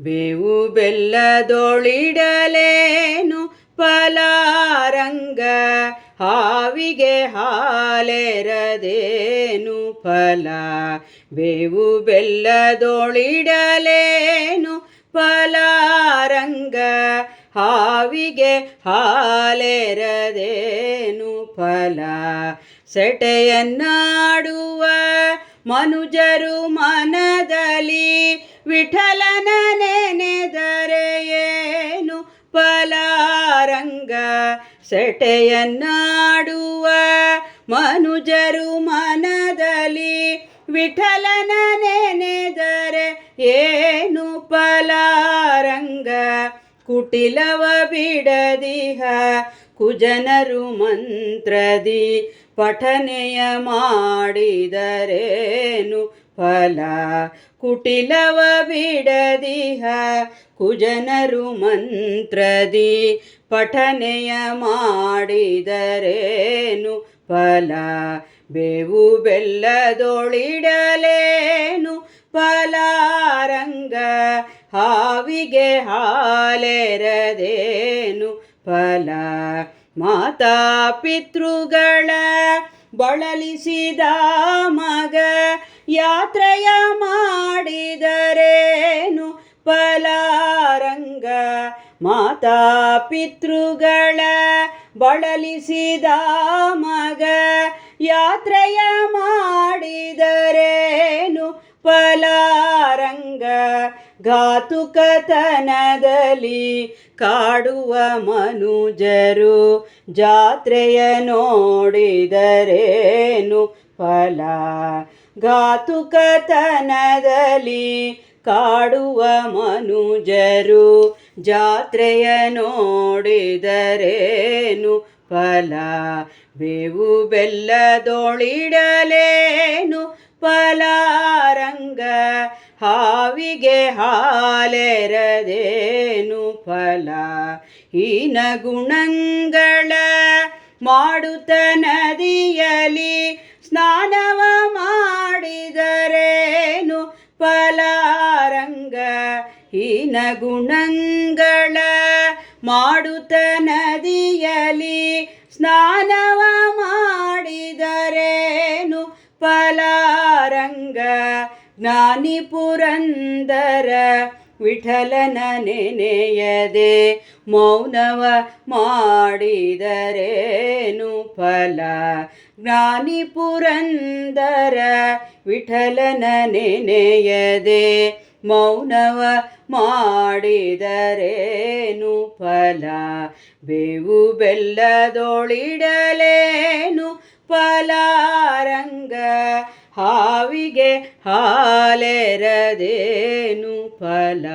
ಬೇವು ಬೆಲ್ಲದೊಳಿಡಲೇನು ಫಲಾರಂಗ? ಹಾವಿಗೆ ಹಾಲೆರದೇನು ಫಲ? ಬೇವು ಬೆಲ್ಲದೊಳಿಡಲೇನು ಫಲಾರಂಗ? ಹಾವಿಗೆ ಹಾಲೆರದೇನು ಫಲ? ಸೆಟೆಯನ್ನಾಡುವ ಮನುಜರು ಮನದಲ್ಲಿ ವಿಠಲನ ನೆನೆದರೆ ಏನು ಫಲಾರಂಗ? ಸೆಟೆಯನ್ನಾಡುವ ಮನುಜರು ಮನದಲ್ಲಿ ವಿಠಲನ ನೆನೆದರೆ ಏನು ಫಲಾರಂಗ? ಕುಟಿಲವ ಬಿಡದಿಹ ಕುಜನರು ಮಂತ್ರದಿ ಪಠನೆಯ ಮಾಡಿದರೇನು ಫಲ? ಕುಟಿಲವ ಬಿಡದಿಹ ಕುಜನರು ಮಂತ್ರದಿ ಪಠನೆಯ ಮಾಡಿದರೇನು ಫಲ? ಬೇವು ಬೆಲ್ಲದೊಳಿಡಲೇನು ಫಲಾರಂಗ? ಹಾವಿಗೆ ಹಾಲೆರದೇನು ಫಲ ಮಾತಾ ಪಿತೃಗಳ ಬಳಲಿಸಿದ ಮಗ ಯಾತ್ರೆಯ ಮಾಡಿದರೇನು ಫಲಾರಂಗ? ಮಾತಾ ಪಿತೃಗಳ ಬಳಲಿಸಿದ ಮಗ ಯಾತ್ರೆಯ ಮಾಡಿದರೇನು ಘಾತುಕತನದಲ್ಲಿ ಕಾಡುವ ಮನುಜರು ಜಾತ್ರೆಯ ನೋಡಿದರೇನು ಫಲ? ಘಾತುಕತನದಲ್ಲಿ ಕಾಡುವ ಮನುಜರು ಜಾತ್ರೆಯ ನೋಡಿದರೇನು ಫಲ? ಬೇವು ಬೆಲ್ಲದೊಳಿಡಲೇನು ಫಲಾರಂಗ ಹಾವಿಗೆ ಹಾಲೆರದೇನು ಫಲ? ಹೀನ ಗುಣಗಳ ಮಾಡುತ್ತ ನದಿಯಲಿ ಸ್ನಾನವ ಮಾಡಿದರೇನು ಫಲಾರಂಗ? ಹೀನ ಗುಣಗಳ ಮಾಡುತ್ತ ನದಿಯಲಿ ಸ್ನಾನವ ಮಾಡಿದರೇನು ಫಲಾರಂಗ? ಜ್ಞಾನಿ ಪುರಂದರ ವಿಠಲನ ನೆನೆಯದೆ ಮೌನವ ಮಾಡಿದರೇನು ಫಲ? ಜ್ಞಾನಿ ಪುರಂದರ ವಿಠಲನ ನೆನೆಯದೆ ಮೌನವ ಮಾಡಿದರೇನು ಫಲ? ಬೇವು ಬೆಲ್ಲದೊಳಿಡಲೇನು ಫಲಾರಂಗ? ಹಾವಿಗೆ ಹಾಲೆರದೇನು ಫಲ?